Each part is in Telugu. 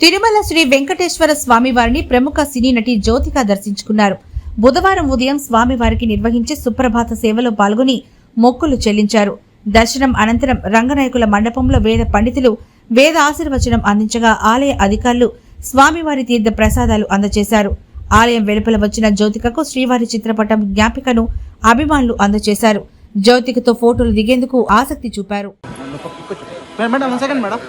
తిరుమల శ్రీ వెంకటేశ్వర స్వామివారిని ప్రముఖ సినీ నటి జ్యోతిక దర్శించుకున్నారు. బుధవారం ఉదయం స్వామివారికి నిర్వహించే సుప్రభాత సేవలో పాల్గొని మొక్కులు చెల్లించారు. దర్శనం అనంతరం రంగనాయకుల మండపంలో వేద పండితులు వేద ఆశీర్వచనం అందించగా ఆలయ అధికారులు స్వామివారి తీర్థ ప్రసాదాలు అందజేశారు ఆలయం వెలుపల వచ్చిన జ్యోతికకు శ్రీవారి చిత్రపటం జ్ఞాపికను అభిమానులు అందజేశారు జ్యోతికతో ఫోటోలు దిగేందుకు ఆసక్తి చూపారు. Madam madam one second madam.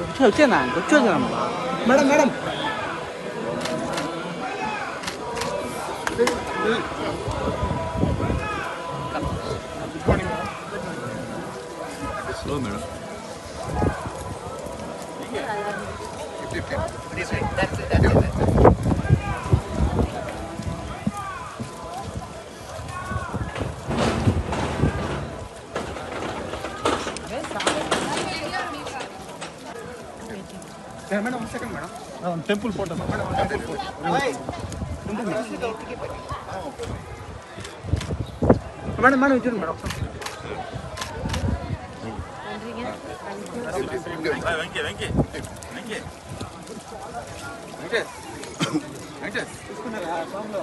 వచ్చే వచ్చేనా వచ్చేదా madam madam. Madam one second madam temple photo madam temple photo madam madam ఇచ్చారు మేడం ఒకసారి వెంకటేష్ వెంకటేష్ చూసుకున్నారా ఫామ్లో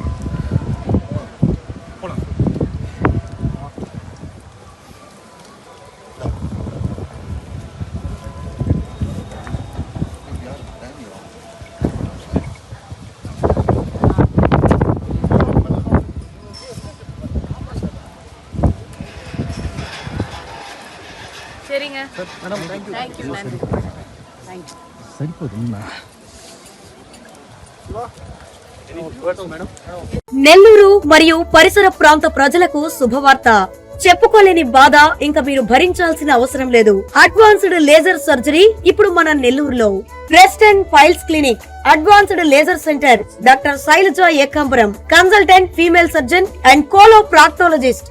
சரிங்க మేడం థ్యాంక్ యూ தேங்க்யூ நன்றி தேங்க்யூ సరిపోతుందా మేడం నెల్లూరు మరియు పరిసర ప్రాంత ప్రజలకు శుభవార్త చెప్పుకోలేని బాధ ఇంకా మీరు భరించాల్సిన అవసరం లేదు అడ్వాన్స్డ్ లేజర్ సర్జరీ ఇప్పుడు మన నెల్లూరులో breast and piles clinic advanced laser centre doctor Shailaja Ekambaram consultant female surgeon and coloproctologist